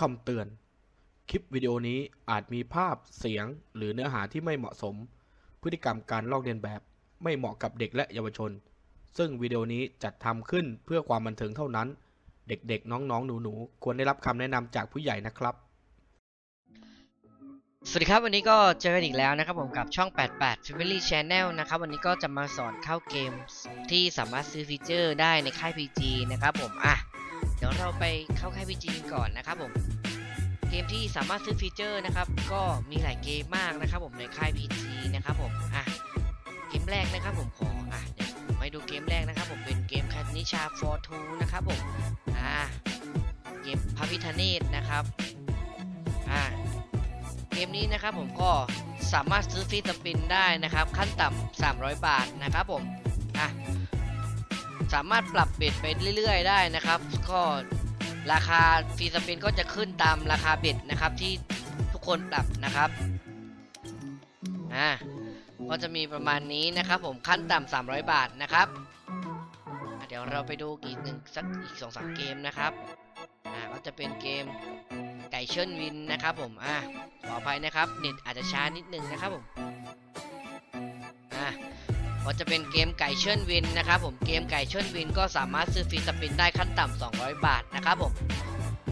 คำเตือน คลิปวิดีโอนี้อาจมีภาพเสียงหรือเนื้อหาที่ไม่เหมาะสม พฤติกรรมการลอกเลียนแบบไม่เหมาะกับเด็กและเยาวชน ซึ่งวิดีโอนี้จัดทำขึ้นเพื่อความบันเทิงเท่านั้น เด็กๆ น้องๆ หนูๆ ควรได้รับคำแนะนำจากผู้ใหญ่นะครับ สวัสดีครับวันนี้ก็เจอกันอีกแล้วนะครับผมกับช่อง 88 Family Channel นะครับวันนี้ก็จะมาสอนเข้าเกมที่สามารถซื้อฟีเจอร์ได้ในค่าย PG นะครับผมอะ ดี๋ยวเราไปเข้าค่าย PG กันก่อนนะครับผม เกมที่สามารถซื้อฟีเจอร์นะครับ ก็มีหลายเกมมากนะครับผมในค่าย PG นะครับผม อะ เกมแรกนะครับผมขอ อะเดี๋ยวไปดูเกมแรกนะครับผม เป็นเกมคานิชา for two นะครับผม อะเกมพระพิธเนศนะครับ อะเกมนี้นะครับผมก็สามารถซื้อฟรีสปินได้นะครับ ขั้นต่ำ300 บาทนะครับผม อะ สามารถปรับเบ็ดไปเรื่อยๆ ได้นะครับ ก็ราคาฟรีสปินก็จะขึ้นตามราคาเบ็ดนะครับที่ทุกคนปรับนะครับอะก็จะมีประมาณนี้นะครับ ผมขั้นต่ำ300 บาทนะครับเดี๋ยวเราไปดูอีกหนึ่งสักอีกสองสามเกมนะครับอ่าก็จะเป็นเกมไก่เชิญวินนะครับ ผมอะขออภัยนะครับเน็ตอาจจะช้านิดนึงนะครับผม ก็จะเป็นเกมไก่เชิญวินนะครับผมเกมไก่เชิญวินก็สามารถซื้อฟรีสปินได้ขั้นต่ำ200 บาทนะครับผม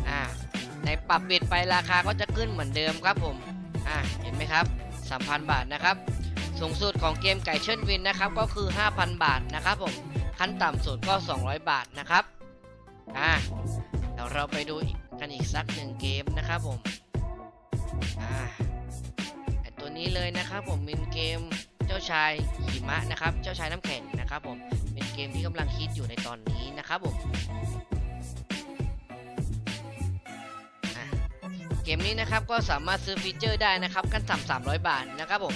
อ่าในปรับเบ็ดไปราคาก็จะขึ้นเหมือนเดิมครับผมอ่าเห็นไหมครับ3,000 บาทนะครับสูงสุดของเกมไก่เชิญวินนะครับก็คือ 5,000 บาทนะครับผมขั้นต่ำสุดก็ 200 บาทนะครับอ่าเดี๋ยวเราไปดูกันอีกสักหนึ่งเกมนะครับผมอ่าตัวนี้เลยนะครับผมเป็นเกมาชายหิมะนะครับ เจ้าชายน้ำแข็งนะครับผมเป็นเกมที่กำลังฮิตอยู่ในตอนนี้นะครับผมเกมนี้นะครับก็สามารถซื้อฟีเจอร์ได้นะครับขั้นต่ำ300 บาทนะครับผม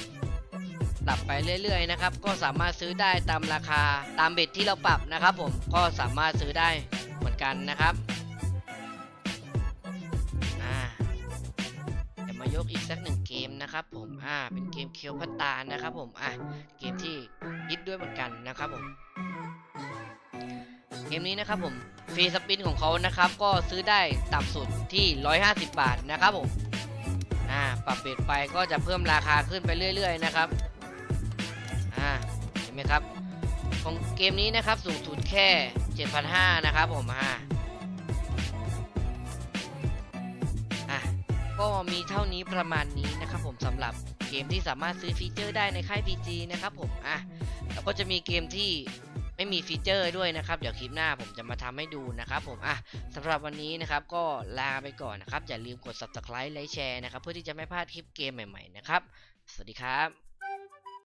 ปรับไปเรื่อยๆนะครับ ก็สามารถซื้อได้ตามราคาตามเบ็ดที่เราปรับนะครับ ผมก็สามารถซื้อได้เหมือนกันนะครับอ่ามายกอีกสักหนึ่ง นะครับผมอ่าเป็นเกมเคียวพัตตานะครับผมอะเกมที่ฮิตด้วยเหมือนกันนะครับผมเกมนี้นะครับผมฟรีสปินของเขานะครับ ก็ซื้อได้ต่ำสุดที่ 150 บาทนะครับผมอ่าปรับเปลี่ยนไปก็จะเพิ่มราคาขึ้นไปเรื่อย ๆ นะครับอ่าเห็นไหมครับ ของเกมนี้นะครับสูงสุดแค่ 7,500นะครับผมอ่าอะก็มีเท่านี้ประมาณนี้ หรับเกมที่สามารถซื้อฟีเจอร์ได้ในค่าย PG นะครับผมอะแล้วก็จะมีเกมที่ไม่มีฟีเจอร์ด้วยนะครับ เดี๋ยวคลิปหน้าผมจะมาทำให้ดูนะครับผมอะสำหรับวันนี้นะครับก็ลาไปก่อนนะครับ อย่าลืมกด subscribe ไลค์แชร์นะครับ เพื่อที่จะไม่พลาดคลิปเกมใหม่ๆนะครับ สวัสดีครับ